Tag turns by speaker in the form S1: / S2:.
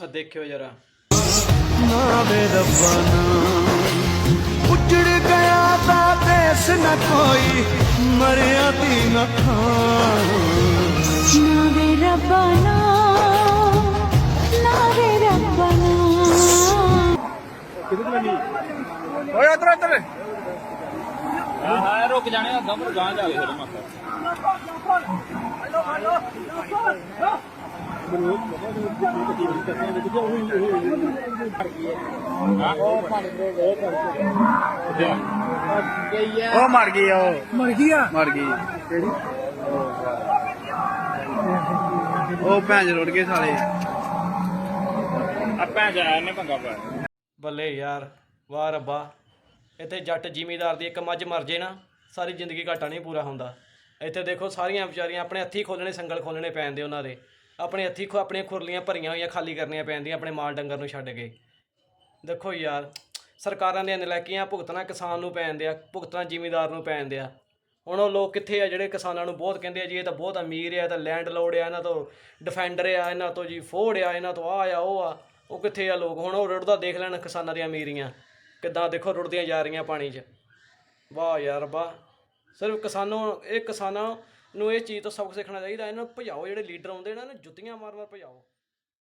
S1: ਆ ਦੇਖਿਓ ਜਰਾ।
S2: ਨਾ ਵੇ ਰੱਬਾ ਨਾ। ਉੱਜੜ ਗਿਆ ਤਾਂ ਦੇਸ ਨਾ ਕੋਈ ਮਰਿਆ ਦੀ ਨਾ ਖਾਂ
S3: ਨਾ ਵੇ ਰੱਬਨਾ ਨਾ ਵੇ ਰੱਬਨਾ
S4: ਓਏ ਉਧਰ ਉਧਰ
S5: ਹਾਂ ਹਾਂ ਰੁਕ ਜਾਣੇ ਅੱਗਾ ਪਰ ਗਾਂ ਜਾ ਕੇ ਥੋੜਾ ਮੱਕਾ
S4: ਉਹ ਮਰ ਗਈ ਉਹ। ਮਰ ਗਈ ਆ? ਮਰ ਗਈ। ਕਿਹੜੀ ਉਹ ਭੈਣ ਚ ਰੁੜ ਗਏ ਸਾਲੇ
S5: ਆ ਭੈਣ ਜਾ ਇਹਨੇ ਪੰਗਾ ਪਾਇਆ।
S1: ਬੱਲੇ ਯਾਰ ਵਾਹ ਰੱਬਾ। ਇੱਥੇ ਜੱਟ ਜ਼ਿਮੀਦਾਰ ਦੀ ਇੱਕ ਮੱਝ ਮਰ ਜੇ ਨਾ ਸਾਰੀ ਜ਼ਿੰਦਗੀ ਘਾਟਾ ਨਹੀਂ ਪੂਰਾ ਹੁੰਦਾ। ਇੱਥੇ ਦੇਖੋ ਸਾਰੀਆਂ ਵਿਚਾਰੀਆਂ ਆਪਣੇ ਹੱਥੀ ਖੋਲਣੇ ਸੰਗਲ ਖੋਲਣੇ ਪੈਂਦੇ ਉਹਨਾਂ ਦੇ। ਆਪਣੇ ਹੱਥੀ ਖੋ ਆਪਣੀਆਂ ਖੁਰਲੀਆਂ ਭਰੀਆਂ ਹੋਈਆਂ ਖਾਲੀ ਕਰਨੀਆਂ ਪੈਂਦੀਆਂ ਆਪਣੇ ਮਾਲ ਡੰਗਰ ਨੂੰ ਛੱਡ ਕੇ। ਦੇਖੋ ਯਾਰ, ਸਰਕਾਰਾਂ ਦੀਆਂ ਨਲਾਇਕੀਆਂ ਭੁਗਤਣਾ ਕਿਸਾਨ ਨੂੰ ਪੈਂਦੇ ਆ ਭੁਗਤਣਾ ਜ਼ਿਮੀਦਾਰ ਨੂੰ ਪੈਂਦੇ ਆ ਹੁਣ ਉਹ ਲੋਕ ਕਿੱਥੇ ਆ ਜਿਹੜੇ ਕਿਸਾਨਾਂ ਨੂੰ ਬਹੁਤ ਕਹਿੰਦੇ ਆ ਜੀ, ਇਹ ਤਾਂ ਬਹੁਤ ਅਮੀਰ ਆ, ਇਹ ਤਾਂ ਲੈਂਡ ਲੋਡ ਆ, ਇਹਨਾਂ ਤੋਂ ਡਿਫੈਂਡਰ ਆ, ਇਹਨਾਂ ਤੋਂ ਜੀ ਫੋੜ ਆ, ਇਹਨਾਂ ਤੋਂ ਆ ਆ, ਉਹ ਆ, ਉਹ ਕਿੱਥੇ ਆ ਲੋਕ? ਹੁਣ ਉਹ ਰੁੜਦਾ ਦੇਖ ਲੈਣ ਕਿਸਾਨਾਂ ਦੀਆਂ ਅਮੀਰੀਆਂ, ਕਿੱਦਾਂ ਦੇਖੋ ਰੁੜਦੀਆਂ ਜਾ ਰਹੀਆਂ ਪਾਣੀ 'ਚ। ਵਾਹ ਯਾਰ ਵਾਹ, ਸਿਰਫ ਕਿਸਾਨੋਂ, ਇਹ ਕਿਸਾਨਾਂ ਨੂੰ ਇਹ ਚੀਜ਼ ਤੋਂ ਸਬਕ ਸਿੱਖਣਾ ਚਾਹੀਦਾ, ਇਹਨਾਂ ਨੂੰ ਭਜਾਓ, ਜਿਹੜੇ ਲੀਡਰ ਆਉਂਦੇ ਨੇ, ਇਹਨਾਂ ਨੂੰ ਜੁੱਤੀਆਂ ਮਾਰ ਮਾਰ ਭਜਾਓ।